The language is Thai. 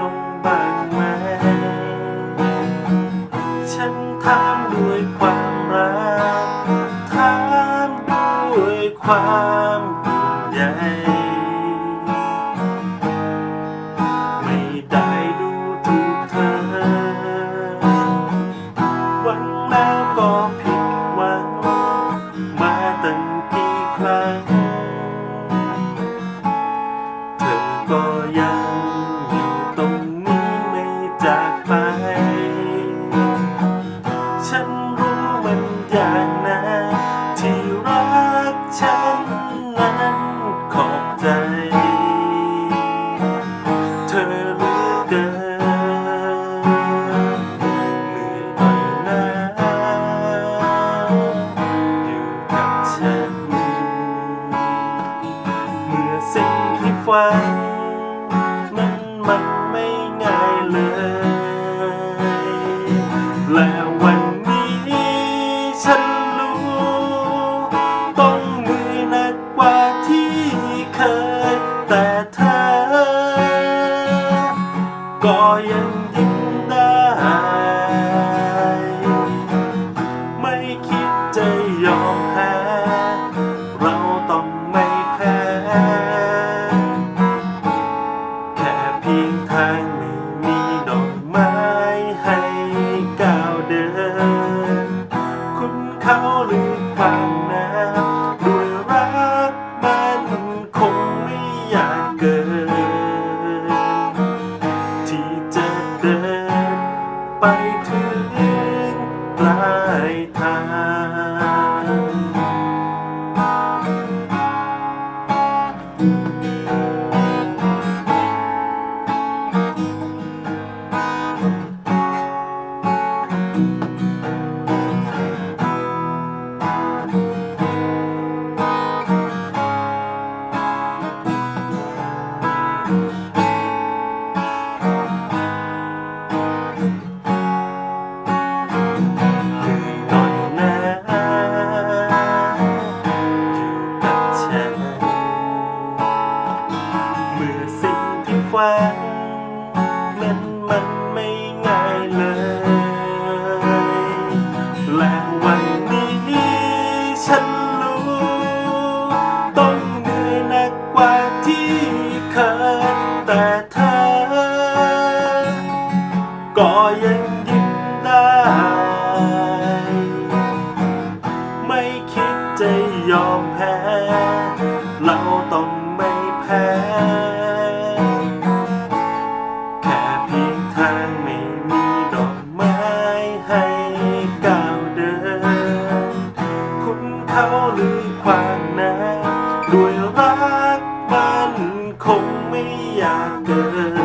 ลงบ้างไหม ฉันถามด้วยความรัก ถามด้วยความห่งใยไม่ได้ดูถูกเธอหวังแล้วก็ผิดหวัง มาตั้งกี่ครั้ง มันยากนะที่รักฉันนั้นขอบใจ เธอเหลือเกินเหนื่อยหน่อยนะอยู่กับฉัน เมื่อสิ่งที่ฝัน จะยอมแพ้ เราต้องไม่แพ้ แค่เพียงทางไม่มีดอกไม้ให้ก้าวเดิน คุณเขาหรือความน้ำด้วยรักมันคงไม่อยากเกิน ที่จะเดินไป ฝันนั้นมันไม่ง่ายเลย และวันนี้ฉันรู้ ต้องเหนื่อยหนักกว่าที่เคยแต่ เขาหรือความน้ำด้วยรักมันคงไม่อยากเกิน